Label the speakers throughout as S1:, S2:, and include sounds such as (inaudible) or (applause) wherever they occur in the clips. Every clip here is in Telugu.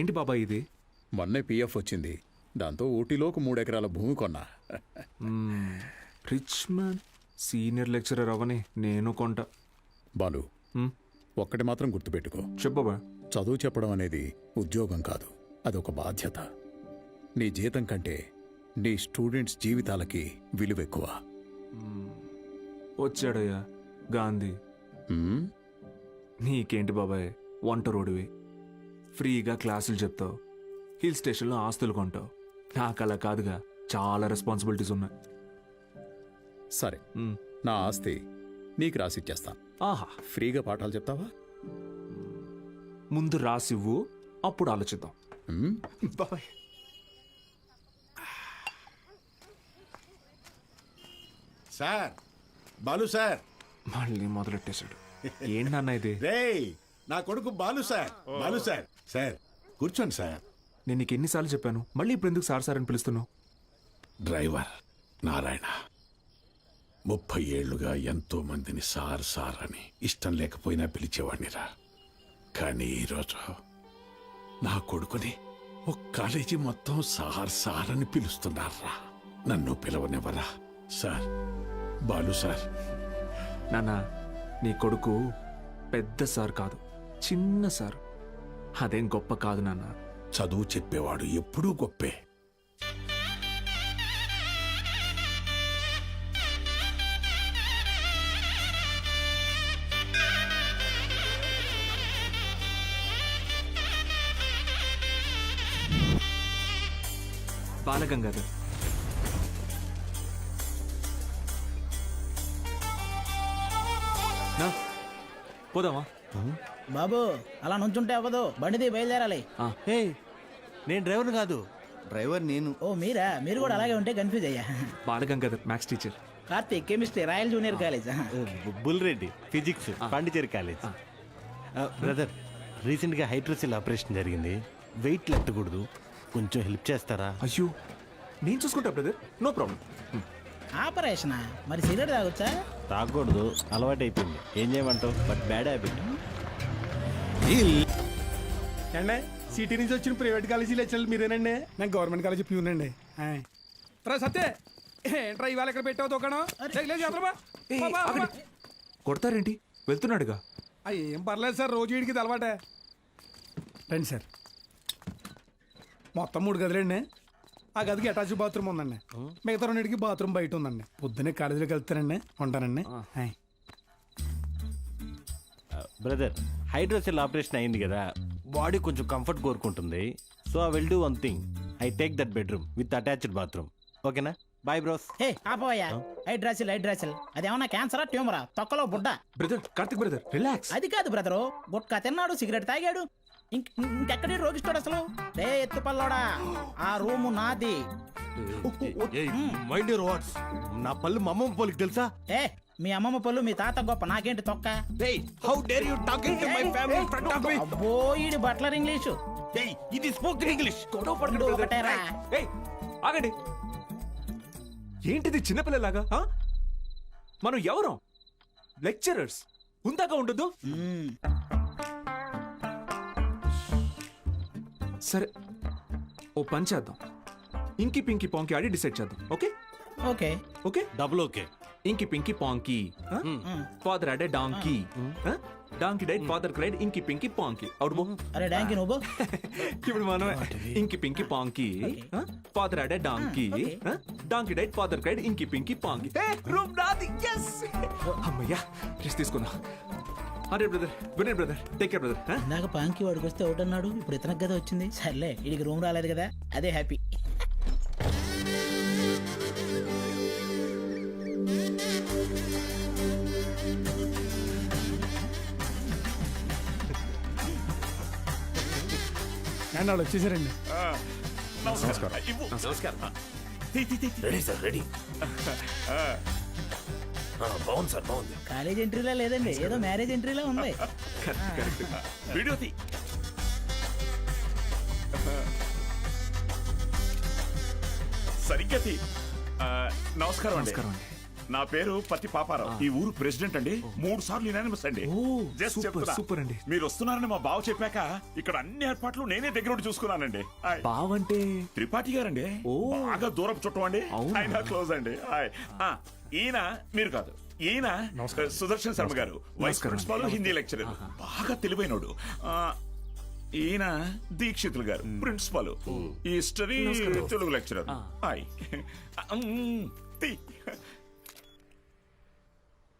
S1: ఏంటి బాబాయ్ ఇది?
S2: మొన్నే పిఎఫ్ వచ్చింది. దాంతో ఊటీలోకి మూడెకరాల భూమి కొన్నా.
S1: రిచ్ మ్యాన్ సీనియర్ లెక్చరర్ అవని నేను కొంట.
S2: బాలు ఒక్కటి మాత్రం గుర్తుపెట్టుకో.
S1: చెప్పు బాబాయ్
S2: చదువు చెప్పడం అనేది ఉద్యోగం కాదు. అదొక బాధ్యత. నీ జీతం కంటే నీ స్టూడెంట్స్ జీవితాలకి విలువ ఎక్కువ.
S1: వచ్చాడయ్యా గాంధీ? నీకేంటి బాబాయ్ వంట రోడివి? ఫ్రీగా క్లాసులు చెప్తావు. హిల్ స్టేషన్లో ఆస్తులు కొంటావు. నాకు అలా కాదుగా చాలా రెస్పాన్సిబిలిటీస్ ఉన్నాయి.
S2: సరే
S1: మ్,
S2: నా ఆస్తి నీకు రాసిచ్చేస్తాను
S1: ఆహా.
S2: ఫ్రీగా పాఠాలు చెప్తావా?
S1: ముందు రాసివ్వు అప్పుడు ఆలోచిద్దాం? బాబాయ్.
S3: Sir Balu sir.
S1: మళ్ళీ మొదలెట్టేశాడు. ఏంటి నాన్న ఇది?
S3: రేయ్ నా కొడుకు Balu sir Balu sir. Sir కూర్చోండి సార్.
S1: నేను నీకు ఎన్నిసార్లు చెప్పాను మళ్ళీ ఇప్పుడు ఎందుకు సార్ సార్ అని పిలుస్తున్నావు?
S3: డ్రైవర్ నారాయణ ముప్పై ఏళ్ళుగా ఎంతో మందిని సార్ సార్ అని ఇష్టం లేకపోయినా పిలిచేవాడినిరా కానీ ఈరోజు నా కొడుకుని ఒక కాలేజీ మొత్తం సార్ సార్ అని పిలుస్తున్నారా? నన్ను పిలవనివ్వరా? Sir Balu sir.
S1: నాన్న నీ కొడుకు పెద్ద సార్ కాదు చిన్న సార్. అదేం గొప్ప కాదు నాన్న.
S3: చదువు చెప్పేవాడు ఎప్పుడూ గొప్పే.
S1: బాలగంగాధర్. పోదామా?
S4: బాబు అలా నుంచుంటే అవ్వదు. బండిది బయలుదేరాలి.
S5: నేను డ్రైవర్ కాదు. డ్రైవర్ నేను.
S4: ఓ మీరా? మీరు కూడా అలాగే ఉంటే కన్ఫ్యూజ్ అయ్యా.
S1: Balagangadhar maths teacher.
S4: Karthik chemistry royal junior college.
S5: Bull Reddy physics Pondicherry college. Brother రీసెంట్గా హైడ్రోసిల్ ఆపరేషన్ జరిగింది. వెయిట్ లెట్టకూడదు. కొంచెం హెల్ప్ చేస్తారా?
S1: అయ్యో నేను చూసుకుంటా బ్రదర్. No problem.
S4: ఆపరేషనా? మరి సిగరెట్ తాగొచ్చా?
S5: తాగకూడదు అలవాటు అయిపోయింది ఏం చేయమంటావు? But bad habit.
S6: అండి సిటీ నుంచి వచ్చిన ప్రైవేట్ కాలేజీ లెక్చర్లు మీరేనండి? నేను గవర్నమెంట్ కాలేజీ ప్యూనండి. రా సత్తే ఏంట్రా ఇవాళ ఇక్కడ పెట్టావు దుకాణం.
S1: కొడతారేంటి? వెళ్తున్నాడుగా.
S6: ఏం పర్లేదు సార్ రోజు వీడికి అలవాటే. రండి సార్. మొత్తం మూడు గదులండి. ఆ గదికి అటాచ్ బాత్రూమ్ ఉందండి. మిగతా రెండింటికి బాత్రూమ్ బయట ఉందండి. పొద్దున్నే కాలేజీలోకి వెళ్తానండి ఉంటానండి.
S5: బ్రదర్ హైడ్రోసిల్ ఆపరేషన్ అయింది కదా బాడీ కొంచెం కంఫర్ట్ కోరుకుంటుంది. So I will do one thing I take that bedroom with attached bathroom ఓకేనా? బాయ్ బ్రోస్
S4: హే ఆపోయా హైడ్రాసిల్ హైడ్రాసిల్. అదేమన్నా క్యాన్సరా ట్యూమరా తొక్కలో బుడ్డ?
S1: Brother Karthik brother relax.
S4: అది కాదు బ్రదరు గుట్కా తిన్నాడు సిగరెట్ తాగాడు. ఇంకెక్కడి రోగిస్తాడు అసలు? రే ఎత్తు పల్లోడా. ఆ రూము నాది.
S5: మైండ్ వాట్స్ నా పళ్ళు మా అమ్మమ్మ పోలికి తెలుసా?
S4: ఏ మీ అమ్మమ్మ పళ్ళు మీ తాత గొప్ప నాకేంటి తొక్క?
S5: How dare you talking to my family front of me
S4: అబ్బో ఈడి బట్లర్ ఇంగ్లీషు.
S5: ఇది స్పోకెన్ ఇంగ్లీష్
S1: గొడవ పడకండి
S4: రెండు
S1: brother.
S4: ఒకటేరా.
S1: ఏయ్, ఆగండి. ఏంటిది చిన్నపిల్లలాగా ఆ? మనం ఎవరం? లెక్చరర్స్ ఉందాక ఉండదు? సరే ఓ పని చేద్దాం. ఇంకి పింకి పాంకి ఆడి డిసైడ్ చేద్దాం okay?
S4: Okay.
S1: Okay?
S5: Double okay.
S1: Inky pinky ponky father had a donkey donkey died father cried inky pinky ponky. Out బో
S4: అరే డాంకి నువ్వు (laughs)
S1: ఇప్పుడు మనం inky pinky ponky father had a donkey donkey died father cried inky pinky ponky. Room నాది ఎస్ అమ్మయ్యా రెస్ట్ తీసుకుందాం. అరే brother good night brother take care brother
S4: ఇందాక పాంకి వాడికి వస్తే ఒకటి అన్నాడు ఇప్పుడు ఇతనికి కదా వచ్చింది. సర్లే వీడికి రూమ్ రాలేదు కదా. అదే హ్యాపీ
S6: అండ్ వాళ్ళు వచ్చేసారండి.
S7: Ready sir ready. బాగుంది సార్ బాగుంది.
S4: కాలేజ్ ఎంట్రీలా లేదండి ఏదో మ్యారేజ్ ఎంట్రీలా ఉంది.
S7: వీడియో తీ. సరిగ్గా తీ. నమస్కారం అండి.
S1: నమస్కారం అండి.
S8: నా పేరు పత్తి పాపారావు. ఈ ఊరు ప్రెసిడెంట్ అండి. మూడు సార్లు యునానిమస్ అండి. Just
S1: సూపర్,
S8: చెప్తున్నా.
S1: సూపర్ అండి.
S8: మీరు వస్తున్నారని మా బావ చెప్పాక ఇక్కడ అన్ని ఏర్పాట్లు నేనే దగ్గర చూసుకున్నానండి.
S1: బావంటే?
S8: త్రిపాఠి గారండి. బాగా దూరపు చుట్టం అండి? ఆయన క్లోజ్ అండి. ఈయన మీరు కాదు. ఈయన సుదర్శన్ శర్మ గారు. వైస్. ప్రిన్సిపాల్ హిందీ లెక్చరర్ బాగా తెలివైనోడు. ఆ, ఈయన దీక్షితులు గారు ప్రిన్సిపాల్ ఈ history Telugu lecturer hi. (laughs)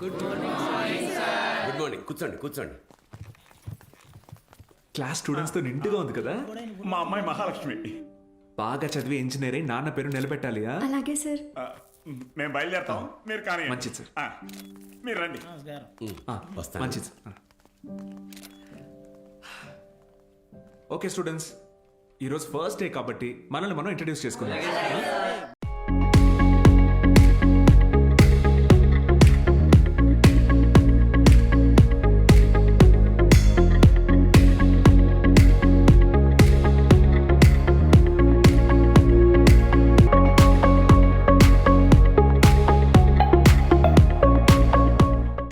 S9: Good morning కూర్చోండి కూర్చోండి.
S1: క్లాస్ స్టూడెంట్స్తో నిండుగా ఉంది కదా?
S8: మా అమ్మాయి మహాలక్ష్మి.
S1: బాగా చదివి ఇంజనీర్ అయి నాన్న పేరు నిలబెట్టాలి ఆ?
S10: అలాగే సార్
S8: ఆ, మేము బయలుదేరుతాం. మీరు కానీ
S1: మంచిది సార్.
S8: మీరు రండి.
S1: ఆ,
S9: వస్తాను.
S1: మంచిది సార్. ఆ. ఓకే స్టూడెంట్స్ ఈరోజు ఫస్ట్ డే కాబట్టి మనల్ని మనం ఇంట్రడ్యూస్ చేసుకుందాం.